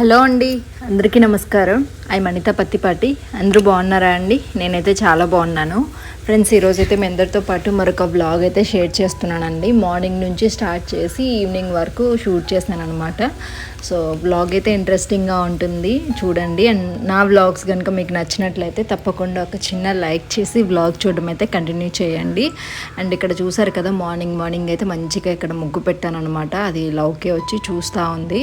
Hello అండి అందరికీ నమస్కారం. ఐ మణిత పత్తిపాటి. అందరూ బాగున్నారా అండి? నేనైతే చాలా బాగున్నాను. ఫ్రెండ్స్ ఈరోజు అయితే మీ అందరితో పాటు మరొక బ్లాగ్ అయితే షేర్ చేస్తున్నానండి. మార్నింగ్ నుంచి స్టార్ట్ చేసి ఈవినింగ్ వరకు షూట్ చేశాను అనమాట సో బ్లాగ్ అయితే ఇంట్రెస్టింగ్గా ఉంటుంది. చూడండి. అండ్ నా బ్లాగ్స్ కనుక మీకు నచ్చినట్లయితే తప్పకుండా ఒక చిన్న లైక్ చేసి బ్లాగ్ చూడడం అయితే కంటిన్యూ చేయండి. అండ్ ఇక్కడ చూసారు కదా మార్నింగ్ మార్నింగ్ అయితే మంచిగా ఇక్కడ ముగ్గు పెట్టాను అనమాట అది లవ్కే వచ్చి చూస్తూ ఉంది.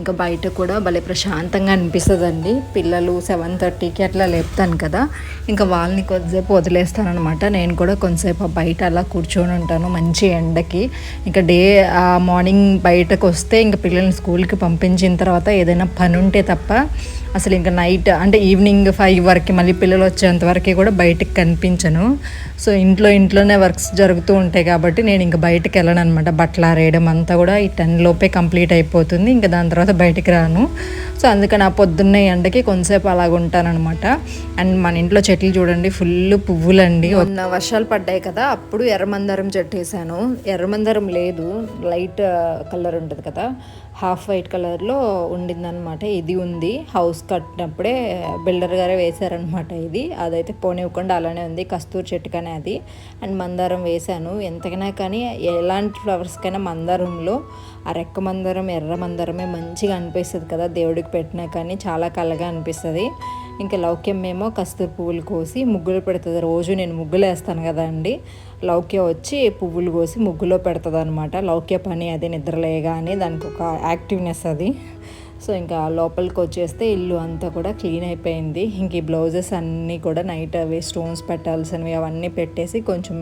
ఇంకా బయట కూడా భలే ప్రశాంతంగా అనిపిస్తుందండి. పిల్లలు సెవెన్ థర్టీకి అట్లా లేపుతాను కదా. ఇంకా వాళ్ళని కొద్దిసేపు వదిలేస్తాను అనమాట నేను కూడా కొంతసేపు బయట అలా కూర్చొని ఉంటాను మంచి ఎండకి. ఇంకా డే మార్నింగ్ బయటకు వస్తే ఇంకా పిల్లల్ని స్కూల్కి పంపించిన తర్వాత ఏదైనా పని ఉంటే తప్ప అసలు ఇంకా నైట్ అంటే ఈవినింగ్ ఫైవ్ వరకు మళ్ళీ పిల్లలు వచ్చేంత వరకు కూడా బయటకు కనిపించను. సో ఇంట్లో ఇంట్లోనే వర్క్స్ జరుగుతూ ఉంటాయి కాబట్టి నేను ఇంకా బయటకు వెళ్ళను అనమాట బట్టలు ఆరేయడం అంతా కూడా ఈ టెన్ లోపే కంప్లీట్ అయిపోతుంది. ఇంకా దాని తర్వాత బయటికి రాను. సో అందుకని ఆ పొద్దున్నే ఎండకి కొంతసేపు అలాగ ఉంటానన్నమాట అండ్ మన ఇంట్లో చెట్లు చూడండి ఫుల్ పువ్వులండి. మొన్న వర్షాలు పడ్డాయి కదా అప్పుడు ఎర్రమందారం చెట్టు వేసాను ఎర్రమందారం లేదు లైట్ కలర్ ఉంటుంది కదా. హాఫ్ వైట్ కలర్లో ఉండిందనమాట ఇది ఉంది. హౌస్ కట్టినప్పుడే బిల్డర్ గారే వేశారనమాట ఇది. అదైతే పోనివ్వకుండా అలానే ఉంది. కస్తూరి చెట్టుకనే అది. అండ్ మందారం వేశాను. ఎంతకైనా కానీ ఎలాంటి ఫ్లవర్స్కైనా మందారంలో ఆ రెక్క మందారం ఎర్ర మందారమే మంచిగా అనిపిస్తుంది కదా దేవుడికి పెట్టినా కానీ చాలా కలగా అనిపిస్తుంది. ఇంకా లౌక్యం ఏమో కస్తూరి పువ్వులు కోసి ముగ్గులు పెడుతుంది. రోజు నేను ముగ్గులు వేస్తాను కదా అండి లౌక్య వచ్చి పువ్వులు కోసి ముగ్గులో పెడుతుంది అనమాట లౌక్య పని అది నిద్రలేగానే దానికి ఒక యాక్టివ్నెస్ అది. సో ఇంకా లోపలికి వచ్చేస్తే ఇల్లు అంతా కూడా క్లీన్ అయిపోయింది. ఇంక ఈ బ్లౌజెస్ అన్నీ కూడా నైట్ అవి స్టోన్స్ పెట్టాల్సినవి అవన్నీ పెట్టేసి కొంచెం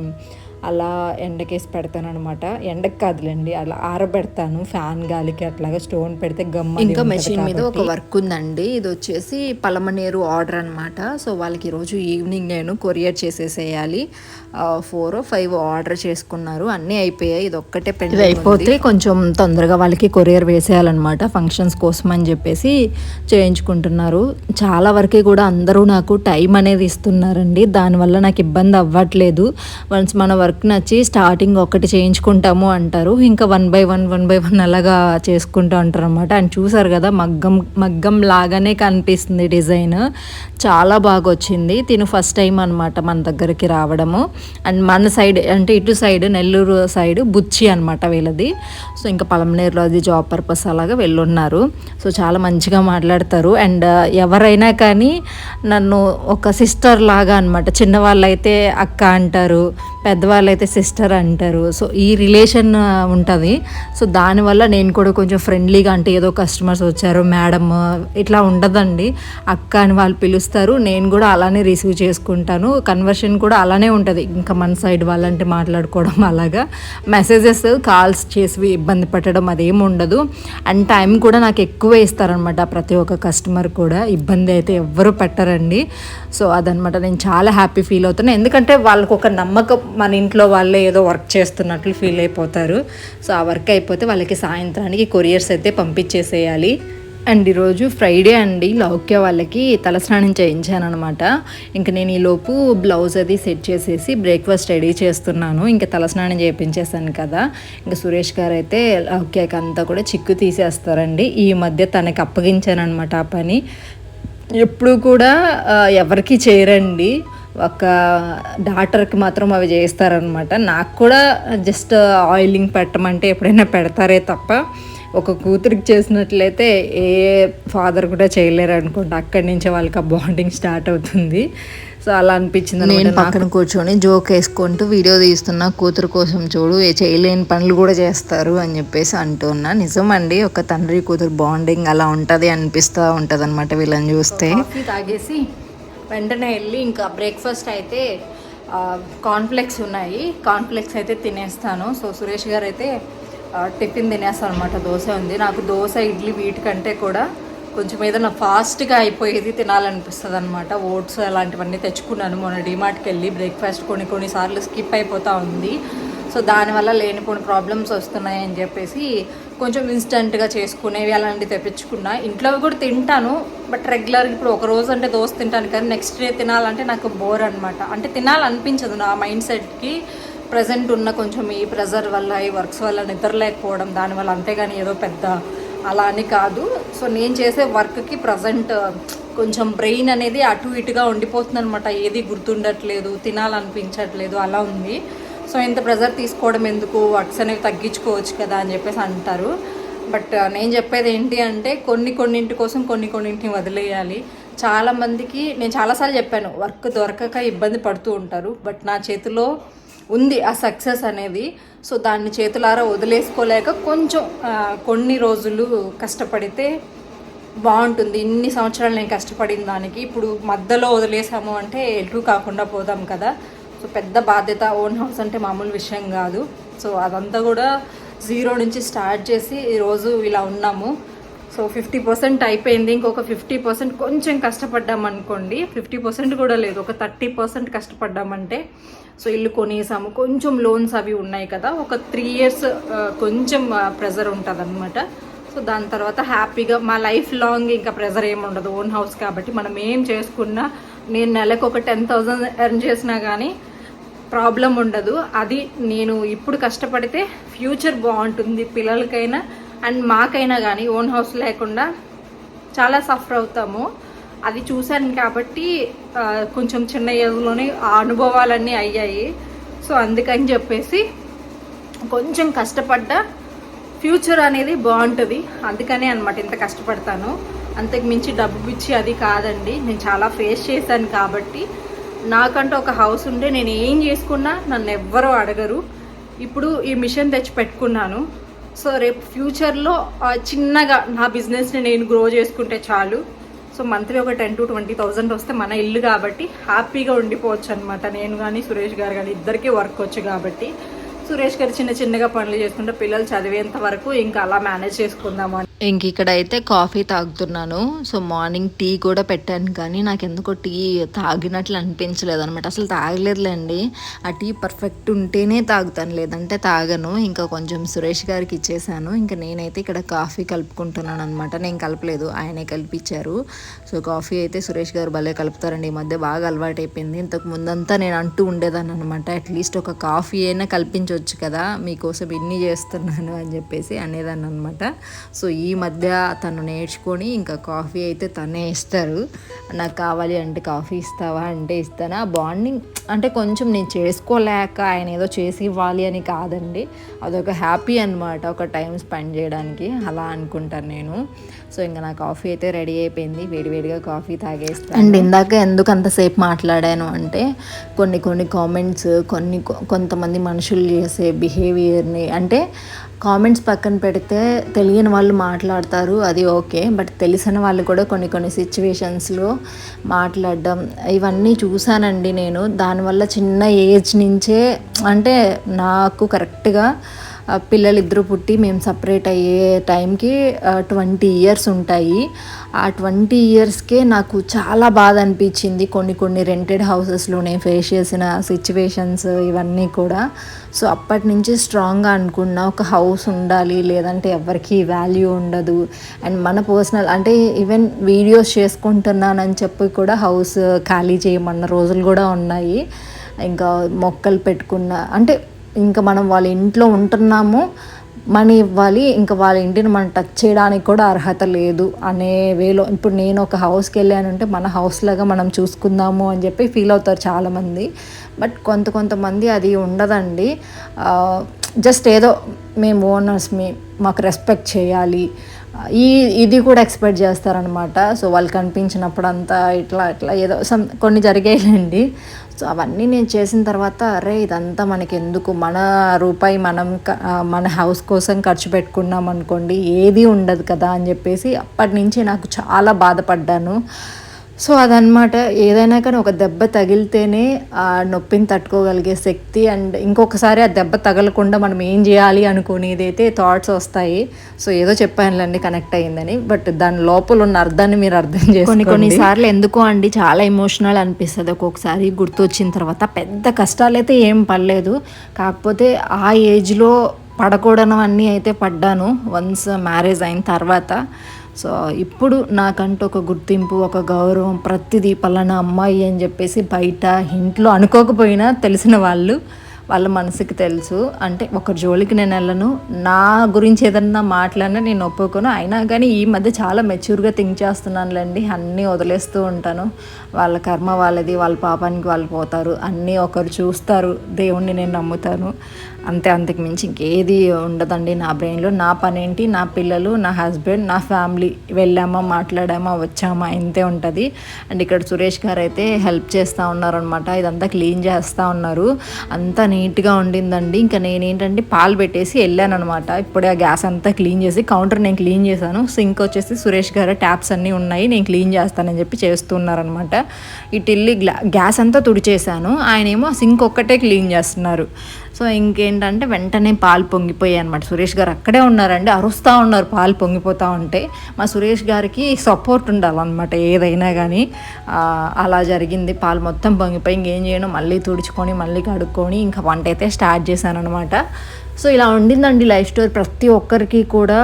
అలా ఎండకేసి పెడతాను అనమాట ఎండకి కాదులేండి అలా ఆరబెడతాను ఫ్యాన్ గాలికి అట్లాగా స్టోన్ పెడితే గమ్మ ఇంకా మెషిన్ మీద ఒక వర్క్ ఉందండి. ఇది వచ్చేసి పలమనేరు ఆర్డర్ అనమాట సో వాళ్ళకి ఈరోజు ఈవినింగ్ నేను కొరియర్ చేసేసేయాలి. ఫోర్ ఫైవ్ ఆర్డర్ చేసుకున్నారు. అన్నీ అయిపోయాయి. ఇది ఒక్కటే పెండి అయిపోతే కొంచెం తొందరగా వాళ్ళకి కొరియర్ వేసేయాలన్నమాట. ఫంక్షన్స్ కోసం అని చెప్పేసి చేయించుకుంటున్నారు. చాలా వరకు కూడా అందరూ నాకు టైం అనేది ఇస్తున్నారండి. దానివల్ల నాకు ఇబ్బంది అవ్వట్లేదు. వన్స్ మన వర్క్ నచ్చి స్టార్టింగ్ ఒకటి చేయించుకుంటాము అంటారు. ఇంకా one by one one by one అలాగా చేసుకుంటూ ఉంటారు అనమాట అండ్ చూసారు కదా మగ్గం మగ్గం లాగానే కనిపిస్తుంది డిజైన్. చాలా బాగా వచ్చింది తిను ఫస్ట్ టైం అనమాట మన దగ్గరికి రావడము. అండ్ మన సైడ్ అంటే ఇటు సైడ్ నెల్లూరు సైడ్ బుచ్చి అనమాట వీళ్ళది. సో ఇంకా పలమనేరులో అది జాబ్ పర్పస్ అలాగా వెళ్ళున్నారు. సో చాలా మంచిగా మాట్లాడతారు. అండ్ ఎవరైనా కానీ నన్ను ఒక సిస్టర్ లాగా అనమాట చిన్నవాళ్ళు అయితే అక్క అంటారు పెద్దవాళ్ళు వాళ్ళు అయితే సిస్టర్ అంటారు. సో ఈ రిలేషన్ ఉంటుంది. సో దానివల్ల నేను కూడా కొంచెం ఫ్రెండ్లీగా అంటే ఏదో కస్టమర్స్ వచ్చారు మేడం ఇట్లా ఉండదండి. అక్క అని వాళ్ళు పిలుస్తారు. నేను కూడా అలానే రిసీవ్ చేసుకుంటాను. కన్వర్షన్ కూడా అలానే ఉంటుంది. ఇంకా మన సైడ్ వాళ్ళంటే మాట్లాడుకోవడం అలాగా. మెసేజెస్ కాల్స్ చేసి ఇబ్బంది పెట్టడం అదేం ఉండదు. అండ్ టైం కూడా నాకు ఎక్కువ ఇస్తారనమాట ప్రతి ఒక్క కస్టమర్ కూడా. ఇబ్బంది అయితే ఎవ్వరు పెట్టరండి. సో అదనమాట నేను చాలా హ్యాపీ ఫీల్ అవుతున్నాను ఎందుకంటే వాళ్ళకు ఒక నమ్మకం మన ఇంట్లో వాళ్ళే ఏదో వర్క్ చేస్తున్నట్లు ఫీల్ అయిపోతారు. సో ఆ వర్క్ అయిపోతే వాళ్ళకి సాయంత్రానికి కొరియర్స్ అయితే పంపించేసేయాలి. అండ్ ఈరోజు ఫ్రైడే అండి. లౌక్య వాళ్ళకి తలస్నానం చేయించాను అనమాట ఇంక నేను ఈలోపు బ్లౌజ్ అది సెట్ చేసేసి బ్రేక్ఫాస్ట్ రెడీ చేస్తున్నాను. ఇంకా తలస్నానం చేయించేసాను కదా. ఇంకా సురేష్ గారు అయితే లౌక్యకి అంతా కూడా చిక్కు తీసేస్తారండి. ఈ మధ్య తనకి అప్పగించాను అనమాట ఆ పని. ఎప్పుడు కూడా ఎవరికి చేయరండి. ఒక డాటర్కి మాత్రం అవి చేస్తారనమాట నాకు కూడా జస్ట్ ఆయిలింగ్ పెట్టమంటే ఎప్పుడైనా పెడతారే తప్ప ఒక కూతురికి చేసినట్లయితే ఏ ఫాదర్ కూడా చేయలేరు అనుకుంటా అక్కడి నుంచే వాళ్ళకి ఆ బాండింగ్ స్టార్ట్ అవుతుంది. సో అలా అనిపించింది నేను పక్కన కూర్చొని జోక్ వేసుకుంటూ వీడియో తీస్తున్నా కూతురు కోసం చూడు ఏ చేయలేని పనులు కూడా చేస్తారు అని చెప్పేసి అంటున్నా. నిజమండి ఒక తండ్రి కూతురు బాండింగ్ అలా ఉంటుంది అనిపిస్తూ ఉంటుంది అనమాట వీళ్ళని చూస్తే. తాగేసి వెంటనే వెళ్ళి ఇంకా బ్రేక్ఫాస్ట్ అయితే కాన్ఫ్లెక్స్ ఉన్నాయి. కాన్ఫ్లెక్స్ అయితే తినేస్తాను. సో సురేష్ గారు అయితే టిఫిన్ తినేస్తాను అనమాట దోశ ఉంది. నాకు దోశ ఇడ్లీ వీటికంటే కూడా కొంచెం ఏదైనా ఫాస్ట్గా అయిపోయేది తినాలనిపిస్తుంది అనమాట ఓట్స్ అలాంటివన్నీ తెచ్చుకున్నాను. మొన్న డిమార్ట్కి వెళ్ళి బ్రేక్ఫాస్ట్ కొన్ని కొన్నిసార్లు స్కిప్ అయిపోతూ ఉంది. సో దానివల్ల లేనిపోని ప్రాబ్లమ్స్ వస్తున్నాయి అని చెప్పేసి కొంచెం ఇన్స్టెంట్గా చేసుకునేవి అలాంటివి తెప్పించుకున్నా. ఇంట్లో కూడా తింటాను బట్ రెగ్యులర్గా ఇప్పుడు ఒక రోజు అంటే దోశ తింటాను కానీ నెక్స్ట్ డే తినాలంటే నాకు బోర్ అనమాట అంటే తినాలనిపించదు నా మైండ్ సెట్కి ప్రజెంట్ ఉన్న కొంచెం ఈ ప్రెజర్ వల్ల ఈ వర్క్స్ వల్ల నిద్ర లేకపోవడం దానివల్ల అంతేగాని ఏదో పెద్ద అలా అని కాదు. సో నేను చేసే వర్క్కి ప్రజెంట్ కొంచెం బ్రెయిన్ అనేది అటు ఇటుగా ఉండిపోతుంది అనమాట ఏది గుర్తుండట్లేదు తినాలనిపించట్లేదు అలా ఉంది. సో ఇంత ప్రెజర్ తీసుకోవడం ఎందుకు? వర్క్స్ అనేవి తగ్గించుకోవచ్చు కదా అని చెప్పేసి అంటారు. బట్ నేను చెప్పేది ఏంటి అంటే కొన్ని కొన్నింటి కోసం కొన్ని కొన్నింటిని వదిలేయాలి. చాలామందికి నేను చాలాసార్లు చెప్పాను వర్క్ దొరకక ఇబ్బంది పడుతూ ఉంటారు. బట్ నా చేతిలో ఉంది ఆ సక్సెస్ అనేది. సో దాన్ని చేతులారా వదిలేసుకోలేక కొంచెం కొన్ని రోజులు కష్టపడితే బాగుంటుంది. ఇన్ని సంవత్సరాలు నేను కష్టపడిన దానికి. ఇప్పుడు మధ్యలో వదిలేసాము అంటే ఎటు కాకుండా పోదాం కదా. సో పెద్ద బాధ్యత ఓన్ హౌస్ అంటే మామూలు విషయం కాదు. సో అదంతా కూడా జీరో నుంచి స్టార్ట్ చేసి ఈరోజు ఇలా ఉన్నాము. సో ఫిఫ్టీ పర్సెంట్ అయిపోయింది. ఇంకొక ఫిఫ్టీ పర్సెంట్ కొంచెం కష్టపడ్డామనుకోండి ఫిఫ్టీ పర్సెంట్ కూడా లేదు. ఒక థర్టీ పర్సెంట్ కష్టపడ్డామంటే సో ఇల్లు కొనేసాము. కొంచెం లోన్స్ అవి ఉన్నాయి కదా. ఒక త్రీ ఇయర్స్ కొంచెం ప్రెజర్ ఉంటుంది అనమాట సో దాని తర్వాత హ్యాపీగా మా లైఫ్ లాంగ్ ఇంకా ప్రెజర్ ఏమి ఉండదు. ఓన్ హౌస్ కాబట్టి మనం ఏం చేసుకున్నా నేను నెలకు ఒక టెన్ థౌజండ్ ఎర్న్ చేసినా కానీ ప్రాబ్లం ఉండదు. అది నేను ఇప్పుడు కష్టపడితే ఫ్యూచర్ బాగుంటుంది పిల్లలకైనా అండ్ మాకైనా కానీ ఓన్ హౌస్ లేకుండా చాలా సఫర్ అవుతాము. అది చూశాను కాబట్టి కొంచెం చిన్న ఏజ్లోనే ఆ అనుభవాలన్నీ అయ్యాయి. సో అందుకని చెప్పేసి కొంచెం కష్టపడ్డా ఫ్యూచర్ అనేది బాగుంటుంది. అందుకనే అనమాట ఇంత కష్టపడతాను. అంతకు మించి డబ్బు పిచ్చి అది కాదండి. నేను చాలా ఫేస్ చేశాను కాబట్టి నాకంటూ ఒక హౌస్ ఉండే నేను ఏం చేసుకున్నా నన్ను ఎవ్వరూ అడగరు. ఇప్పుడు ఈ మిషన్ తెచ్చి పెట్టుకున్నాను. సో రేపు ఫ్యూచర్లో చిన్నగా నా బిజినెస్ని నేను గ్రో చేసుకుంటే చాలు. సో మంత్లీ ఒక టెన్ టు ట్వంటీ థౌజండ్ వస్తే మన ఇల్లు కాబట్టి హ్యాపీగా ఉండిపోవచ్చు అనమాట నేను కానీ సురేష్ గారు కానీ ఇద్దరికీ వర్క్ వచ్చు కాబట్టి. సురేష్ గారు చిన్న చిన్నగా పనులు చేసుకుంటే పిల్లలు చదివేంత వరకు ఇంకా అలా మేనేజ్ చేసుకుందాము? అని ఇంక ఇక్కడ అయితే కాఫీ తాగుతున్నాను. సో మార్నింగ్ టీ కూడా పెట్టాను కానీ నాకు ఎందుకో టీ తాగినట్లు అనిపించలేదు అనమాట అసలు తాగలేదులేండి. ఆ టీ పర్ఫెక్ట్ ఉంటేనే తాగుతాను. లేదంటే తాగను. ఇంకా కొంచెం సురేష్ గారికి ఇచ్చేసాను. ఇంకా నేనైతే ఇక్కడ కాఫీ కలుపుకుంటున్నాను అనమాట నేను కలపలేదు. ఆయనే కలిపించారు. సో కాఫీ అయితే సురేష్ గారు భలే కలుపుతారండి. ఈ మధ్య బాగా అలవాటు అయిపోయింది ఇంతకు ముందంతా నేను అంటూ ఉండేదాన్ని అనమాట అట్లీస్ట్ ఒక కాఫీ అయినా కల్పించవచ్చు కదా మీకోసం ఇన్ని చేస్తున్నాను అని చెప్పేసి అనేదాన్ని అనమాట సో ఈ మధ్య తను నేర్చుకొని ఇంకా కాఫీ అయితే తనే ఇస్తారు. నాకు కావాలి అంటే కాఫీ ఇస్తావా అంటే ఇస్తాను? బాండింగ్ అంటే కొంచెం నేను చేసుకోలేక ఆయన ఏదో చేసి ఇవ్వాలి అని కాదండి. అదొక హ్యాపీ అనమాట ఒక టైం స్పెండ్ చేయడానికి. అలా అనుకుంటాను నేను. సో ఇంకా నా కాఫీ అయితే రెడీ అయిపోయింది. వేడివేడిగా కాఫీ తాగేస్తాను. అండ్ ఇందాక ఎందుకు అంతసేపు మాట్లాడాను అంటే కొన్ని కొన్ని కామెంట్స్ కొన్ని కొంతమంది మనుషులు చేసే బిహేవియర్ని అంటే కామెంట్స్ పక్కన పెడితే తెలియని వాళ్ళు మాట్లాడతారు అది ఓకే బట్ తెలిసిన వాళ్ళు కూడా కొన్ని కొన్ని సిచ్యువేషన్స్లో మాట్లాడడం ఇవన్నీ చూశానండి నేను. దానివల్ల చిన్న ఏజ్ నుంచే అంటే నాకు కరెక్ట్గా ఆ, పిల్లలు పుట్టి మేము సపరేట్ అయ్యే టైంకి ట్వంటీ ఇయర్స్ ఉంటాయి. ఆ ట్వంటీ ఇయర్స్కే నాకు చాలా బాధ అనిపించింది. కొన్ని కొన్ని రెంటెడ్ హౌసెస్లో నేను ఫేస్ చేసిన సిచ్యువేషన్స్ ఇవన్నీ కూడా. సో అప్పటి నుంచి స్ట్రాంగ్గా అనుకున్నా ఒక హౌస్ ఉండాలి లేదంటే ఎవరికి వాల్యూ ఉండదు. అండ్ మన పర్సనల్ అంటే ఈవెన్ వీడియోస్ చేసుకుంటున్నానని చెప్పి కూడా హౌస్ ఖాళీ చేయమన్న రోజులు కూడా ఉన్నాయి. ఇంకా మొక్కలు పెట్టుకున్న అంటే ఇంకా మనం వాళ్ళ ఇంట్లో ఉంటున్నాము మనీ ఇవ్వాలి ఇంకా వాళ్ళ ఇంటిని మనం టచ్ చేయడానికి కూడా అర్హత లేదు అనే వేలో. ఇప్పుడు నేను ఒక హౌస్కి వెళ్ళానంటే మన హౌస్ లాగా మనం చూసుకుందాము అని చెప్పి ఫీల్ అవుతారు చాలామంది. బట్ కొంత కొంతమంది అది ఉండదండి. జస్ట్ ఏదో మేము ఓనర్స్ మీ మాకు రెస్పెక్ట్ చేయాలి ఈ ఇది కూడా ఎక్స్పెక్ట్ చేస్తారనమాట సో వాళ్ళు కనిపించినప్పుడు అంతా ఇట్లా ఇట్లా ఏదో సమ్ కొన్ని జరిగాయండి సో అవన్నీ నేను చేసిన తర్వాత అరే ఇదంతా మనకి ఎందుకు మన రూపాయి మనం మన హౌస్ కోసం ఖర్చు పెట్టుకున్నాం అనుకోండి ఏది ఉండదు కదా అని చెప్పేసి అప్పటి నుంచి నాకు చాలా బాధపడ్డాను. సో అదనమాట ఏదైనా కానీ ఒక దెబ్బ తగిలితేనే ఆ నొప్పిని తట్టుకోగలిగే శక్తి అండ్ ఇంకొకసారి ఆ దెబ్బ తగలకుండా మనం ఏం చేయాలి అనుకునేది అయితే థాట్స్ వస్తాయి. సో ఏదో చెప్పానులేండి కనెక్ట్ అయ్యిందని. బట్ దాని లోపల ఉన్న అర్థాన్ని మీరు అర్థం చేసుకోండి కొన్ని కొన్నిసార్లు ఎందుకో అండి చాలా ఎమోషనల్ అనిపిస్తుంది. ఒక్కొక్కసారి గుర్తొచ్చిన తర్వాత పెద్ద కష్టాలు అయితే ఏం పడలేదు. కాకపోతే ఆ ఏజ్లో పడకూడని అన్నీ అయితే పడ్డాను. వన్స్ మ్యారేజ్ అయిన తర్వాత. సో ఇప్పుడు నాకంటూ ఒక గుర్తింపు ఒక గౌరవం ప్రతిదీ పలానా అమ్మాయి అని చెప్పేసి బయట ఇంట్లో అనుకోకపోయినా తెలిసిన వాళ్ళు వాళ్ళ మనసుకి తెలుసు. అంటే ఒక జోలికి నేను వెళ్ళను. నా గురించి ఏదన్నా మాట్లాడినా నేను ఒప్పుకోను. అయినా కానీ ఈ మధ్య చాలా మెచ్యూర్గా థింక్ చేస్తున్నానులేండి. అన్నీ వదిలేస్తూ ఉంటాను. వాళ్ళ కర్మ వాళ్ళది వాళ్ళ పాపానికి వాళ్ళు పోతారు. అన్నీ ఒకరు చూస్తారు. దేవుణ్ణి నేను నమ్ముతాను. అంతే అంతకు మించి ఇంకేది ఉండదండి. నా బ్రెయిన్లో నా పని ఏంటి నా పిల్లలు నా హస్బెండ్ నా ఫ్యామిలీ. వెళ్ళామా మాట్లాడామా వచ్చామా ఇంతే ఉంటుంది. అండ్ ఇక్కడ సురేష్ గారు అయితే హెల్ప్ చేస్తూ ఉన్నారనమాట. ఇదంతా క్లీన్ చేస్తూ ఉన్నారు. అంతా నీట్గా ఉండిందండి. ఇంకా నేనేంటంటే పాలు పెట్టేసి వెళ్ళాను అనమాట ఇప్పుడే ఆ గ్యాస్ అంతా క్లీన్ చేసి కౌంటర్ నేను క్లీన్ చేశాను. సింక్ వచ్చేసి సురేష్ గారు ట్యాప్స్ అన్నీ ఉన్నాయి. నేను క్లీన్ చేస్తానని చెప్పి చేస్తున్నారనమాట ఇటు వెళ్ళి గ్లా గ్యాస్ అంతా తుడిచేశాను. ఆయన ఏమో సింక్ ఒక్కటే క్లీన్ చేస్తున్నారు. సో ఇంకేంటంటే వెంటనే పాలు పొంగిపోయాయి అనమాట సురేష్ గారు అక్కడే ఉన్నారండి అరుస్తూ ఉన్నారు పాలు పొంగిపోతూ ఉంటే. మా సురేష్ గారికి సపోర్ట్ ఉండాలన్నమాట ఏదైనా కానీ అలా జరిగింది పాలు మొత్తం పొంగిపోయి ఇంకేం చేయను మళ్ళీ తుడుచుకొని మళ్ళీ కడుక్కొని ఇంకా వంట అయితే స్టార్ట్ చేశాను అనమాట సో ఇలా ఉండిందండి లైఫ్ స్టోరీ. ప్రతి ఒక్కరికి కూడా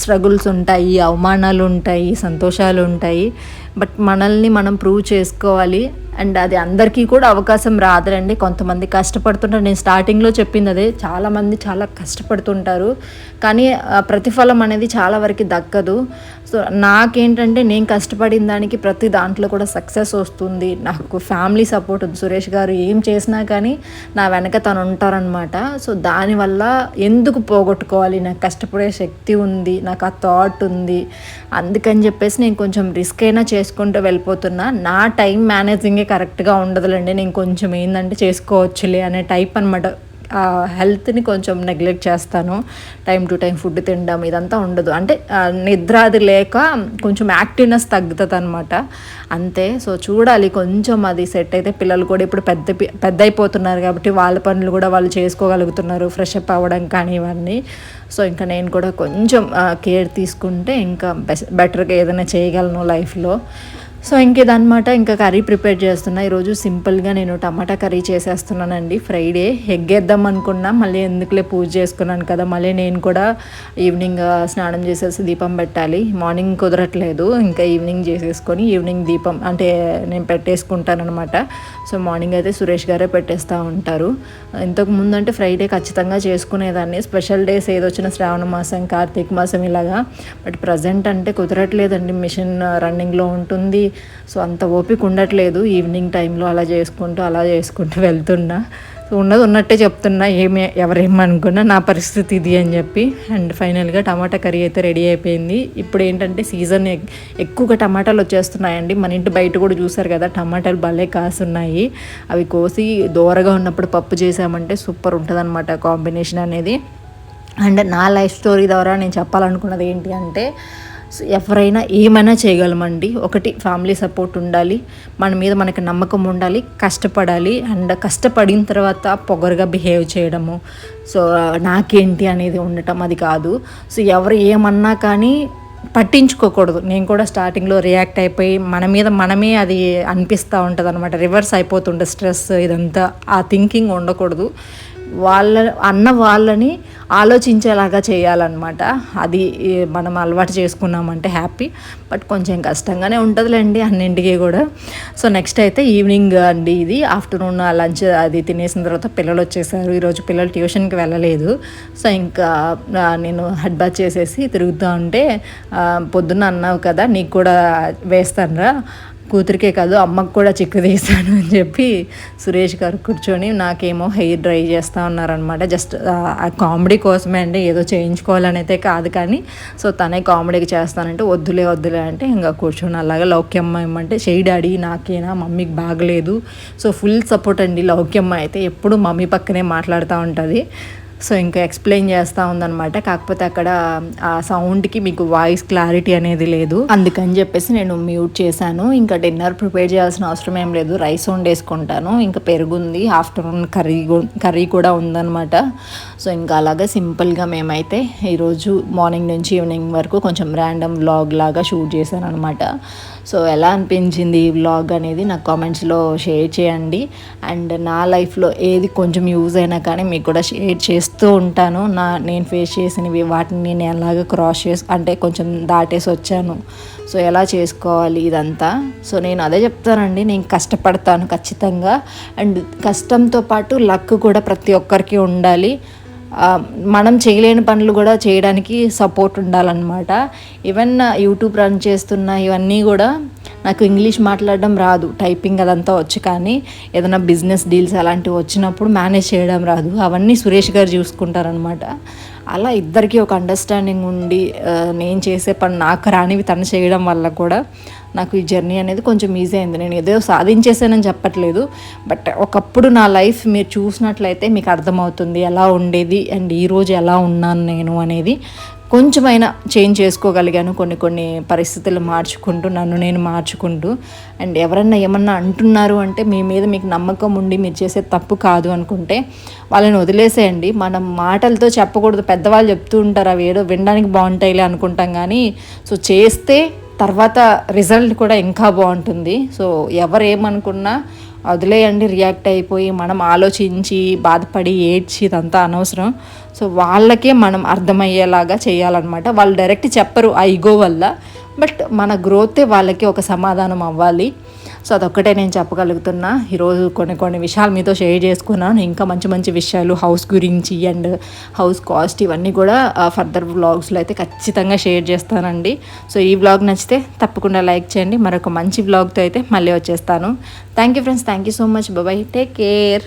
స్ట్రగుల్స్ ఉంటాయి అవమానాలు ఉంటాయి సంతోషాలు ఉంటాయి. బట్ మనల్ని మనం ప్రూవ్ చేసుకోవాలి. అండ్ అది అందరికీ కూడా అవకాశం రాదులండి. కొంతమంది కష్టపడుతుంటారు. నేను స్టార్టింగ్లో చెప్పింది అదే చాలామంది చాలా కష్టపడుతుంటారు. కానీ ప్రతిఫలం అనేది చాలా వరకు దక్కదు. సో నాకేంటంటే నేను కష్టపడిన దానికి ప్రతి దాంట్లో కూడా సక్సెస్ వస్తుంది. నాకు ఫ్యామిలీ సపోర్ట్ ఉంది. సురేష్ గారు ఏం చేసినా కానీ నా వెనక తను ఉంటారనమాట సో దానివల్ల ఎందుకు పోగొట్టుకోవాలి? నాకు కష్టపడే శక్తి ఉంది. నాకు ఆ థాట్ ఉంది. అందుకని చెప్పేసి నేను కొంచెం రిస్క్ అయినా చేసుకుంటూ వెళ్ళిపోతున్నా. నా టైం మేనేజింగే కరెక్ట్గా ఉండదులండి. నేను కొంచెం ఏంటంటే చేసుకోవచ్చులే అనే టైప్ అనమాట హెల్త్ని కొంచెం నెగ్లెక్ట్ చేస్తాను. టైం టు టైం ఫుడ్ తినడం ఇదంతా ఉండదు. అంటే నిద్ర అది లేక కొంచెం యాక్టివ్నెస్ తగ్గుతుంది అనమాట అంతే. సో చూడాలి కొంచెం అది సెట్ అయితే పిల్లలు కూడా ఇప్పుడు పెద్ద పెద్ద అయిపోతున్నారు కాబట్టి వాళ్ళ పనులు కూడా వాళ్ళు చేసుకోగలుగుతున్నారు. ఫ్రెష్ అప్ అవ్వడం కానీ ఇవన్నీ. సో ఇంకా నేను కూడా కొంచెం కేర్ తీసుకుంటే ఇంకా బెస్ బెటర్గా ఏదైనా చేయగలను లైఫ్లో సో ఇంక ఇదనమాట ఇంకా కర్రీ ప్రిపేర్ చేస్తున్నా. ఈరోజు సింపుల్గా నేను టమాటా కర్రీ చేసేస్తున్నానండి. ఫ్రైడే. ఎగ్ వేద్దాం అనుకున్నా మళ్ళీ ఎందుకులే పూజ చేసుకున్నాను కదా మళ్ళీ నేను కూడా ఈవినింగ్ స్నానం చేసేసి దీపం పెట్టాలి. మార్నింగ్ కుదరట్లేదు ఇంకా ఈవినింగ్ చేసేసుకొని ఈవినింగ్ దీపం అంటే నేను పెట్టేసుకుంటానమాట సో మార్నింగ్ అయితే సురేష్ గారే పెట్టేస్తూ ఉంటారు. ఇంతకు ముందు అంటే ఫ్రైడే ఖచ్చితంగా చేసుకునేదాన్ని. స్పెషల్ డేస్ ఏదొచ్చిన శ్రావణ మాసం కార్తీక మాసం ఇలాగా. బట్ ప్రజెంట్ అంటే కుదరట్లేదండి. మిషన్ రన్నింగ్లో ఉంటుంది. సో అంత ఓపిక ఉండట్లేదు ఈవినింగ్ టైంలో అలా చేసుకుంటూ అలా చేసుకుంటూ వెళ్తున్నా. సో ఉన్నది ఉన్నట్టే చెప్తున్నా ఏమి ఎవరేమనుకున్నా నా పరిస్థితి ఇది అని చెప్పి. అండ్ ఫైనల్గా టమాటా కర్రీ అయితే రెడీ అయిపోయింది. ఇప్పుడు ఏంటంటే సీజన్ ఎక్కువగా టమాటాలు వచ్చేస్తున్నాయండి. మన ఇంటి బయట కూడా చూసారు కదా టమాటాలు భలే కాసున్నాయి. అవి కోసి దూరగా ఉన్నప్పుడు పప్పు చేసామంటే సూపర్ ఉంటుంది కాంబినేషన్ అనేది. అండ్ నా లైఫ్ స్టోరీ ద్వారా నేను చెప్పాలనుకున్నది ఏంటి అంటే ఎవరైనా ఏమైనా చేయగలమండి. ఒకటి ఫ్యామిలీ సపోర్ట్ ఉండాలి. మన మీద మనకి నమ్మకం ఉండాలి కష్టపడాలి. అండ్ కష్టపడిన తర్వాత పొగరుగా బిహేవ్ చేయడము. సో నాకేంటి అనేది ఉండటం అది కాదు. సో ఎవరు ఏమన్నా కానీ పట్టించుకోకూడదు. నేను కూడా స్టార్టింగ్లో రియాక్ట్ అయిపోయి మన మీద మనమే అది అనిపిస్తూ ఉంటుంది అనమాట రివర్స్ అయిపోతుండే స్ట్రెస్ ఇదంతా. ఆ థింకింగ్ ఉండకూడదు. వాళ్ళ అన్న వాళ్ళని ఆలోచించేలాగా చేయాలన్నమాట. అది మనం అలవాటు చేసుకున్నామంటే హ్యాపీ బట్ కొంచెం కష్టంగానే ఉంటుందిలేండి అన్నింటికి కూడా. సో నెక్స్ట్ అయితే ఈవినింగ్ అండి ఇది. ఆఫ్టర్నూన్ లంచ్ అది తినేసిన తర్వాత పిల్లలు వచ్చేసారు. ఈరోజు పిల్లలు ట్యూషన్కి వెళ్ళలేదు. సో ఇంకా నేను హెడ్ బాత్ చేసేసి తిరుగుతూ ఉంటే పొద్దున్న అన్నావు కదా నీకు కూడా వేస్తానురా. కూతురికే కాదు అమ్మకు కూడా చిక్కు తీసాను అని చెప్పి సురేష్ గారు కూర్చొని నాకేమో హెయిర్ డ్రై చేస్తూ ఉన్నారనమాట జస్ట్ ఆ కామెడీ కోసమే అండి ఏదో చేయించుకోవాలని అయితే కాదు కానీ సో తనే కామెడీకి చేస్తానంటే వద్దులే వద్దులే అంటే ఇంకా కూర్చొని అలాగా లౌక్యమ్మ ఏమంటే చేయి డాడీ నాకేనా మమ్మీకి బాగలేదు. సో ఫుల్ సపోర్ట్ అండి లౌక్యమ్మ అయితే ఎప్పుడు మమ్మీ పక్కనే మాట్లాడుతూ ఉంటుంది. సో ఇంకా ఎక్స్ప్లెయిన్ చేస్తూ ఉందనమాట కాకపోతే అక్కడ ఆ సౌండ్కి మీకు వాయిస్ క్లారిటీ అనేది లేదు. అందుకని చెప్పేసి నేను మ్యూట్ చేశాను. ఇంకా డిన్నర్ ప్రిపేర్ చేయాల్సిన అవసరం ఏం లేదు. రైస్ వండేసుకుంటాను. ఇంకా పెరుగుంది. ఆఫ్టర్నూన్ కర్రీ కర్రీ కూడా ఉందన్నమాట. సో ఇంకా అలాగే సింపుల్గా మేమైతే ఈరోజు మార్నింగ్ నుంచి ఈవినింగ్ వరకు కొంచెం ర్యాండమ్ వ్లాగ్ లాగా షూట్ చేశాను అనమాట సో ఎలా అనిపించింది ఈ వ్లాగ్ అనేది నాకు కామెంట్స్లో షేర్ చేయండి. అండ్ నా లైఫ్లో ఏది కొంచెం యూజ్ అయినా కానీ మీకు కూడా షేర్ చేస్తాను ఇస్తూ ఉంటాను. నా నేను ఫేస్ చేసినవి వాటిని నేను ఎలాగ క్రాస్ చేసి అంటే కొంచెం దాటేసి వచ్చాను. సో ఎలా చేసుకోవాలి ఇదంతా? సో నేను అదే చెప్తానండి. నేను కష్టపడతాను ఖచ్చితంగా. అండ్ కష్టంతో పాటు లక్ కూడా ప్రతి ఒక్కరికి ఉండాలి. మనం చేయలేని పనులు కూడా చేయడానికి సపోర్ట్ ఉండాలన్నమాట. ఈవెన్ యూట్యూబ్ రన్ చేస్తున్న ఇవన్నీ కూడా నాకు ఇంగ్లీష్ మాట్లాడడం రాదు. టైపింగ్ అదంతా వచ్చు కానీ ఏదైనా బిజినెస్ డీల్స్ అలాంటివి వచ్చినప్పుడు మేనేజ్ చేయడం రాదు. అవన్నీ సురేష్ గారు చూసుకుంటారనమాట అలా ఇద్దరికీ ఒక అండర్స్టాండింగ్ ఉండి నేను చేసే పని నాకు రానివి తను చేయడం వల్ల కూడా నాకు ఈ జర్నీ అనేది కొంచెం ఈజీ అయింది. నేను ఏదో సాధించేసానని చెప్పట్లేదు. బట్ ఒకప్పుడు నా లైఫ్ మీరు చూసినట్లయితే మీకు అర్థమవుతుంది. ఎలా ఉండేది? అండ్ ఈరోజు ఎలా ఉన్నాను నేను అనేది కొంచెమైనా చేంజ్ చేసుకోగలిగాను కొన్ని కొన్ని పరిస్థితులు మార్చుకుంటూ నన్ను నేను మార్చుకుంటూ. అండ్ ఎవరన్నా ఏమన్నా అంటున్నారు అంటే మీ మీద మీకు నమ్మకం ఉండి మీరు చేసే తప్పు కాదు అనుకుంటే వాళ్ళని వదిలేసేయండి. మనం మాటలతో చెప్పకూడదు. పెద్దవాళ్ళు చెప్తూ ఉంటారు అవి ఏదో వినడానికి బాగుంటాయిలే అనుకుంటాం కానీ సో చేస్తే తర్వాత రిజల్ట్ కూడా ఇంకా బాగుంటుంది. సో ఎవరు ఏమనుకున్నా వదిలేయండి రియాక్ట్ అయిపోయి మనం ఆలోచించి బాధపడి ఏడ్చి ఇదంతా అనవసరం. సో వాళ్ళకే మనం అర్థమయ్యేలాగా చేయాలన్నమాట. వాళ్ళు డైరెక్ట్ చెప్పరు ఆ ఈగో వల్ల బట్ మన గ్రోతే వాళ్ళకి ఒక సమాధానం అవ్వాలి. సో అదొక్కటే నేను చెప్పగలుగుతున్నా. ఈరోజు కొన్ని కొన్ని విషయాలు మీతో షేర్ చేసుకున్నాను. ఇంకా మంచి మంచి విషయాలు హౌస్ గురించి అండ్ హౌస్ కాస్ట్ ఇవన్నీ కూడా ఫర్దర్ వ్లాగ్స్లో అయితే ఖచ్చితంగా షేర్ చేస్తానండి. సో ఈ వ్లాగ్ నచ్చితే తప్పకుండా లైక్ చేయండి. మరొక మంచి వ్లాగ్తో అయితే మళ్ళీ వచ్చేస్తాను. Thank you friends. Thank you so much. Bye bye take care.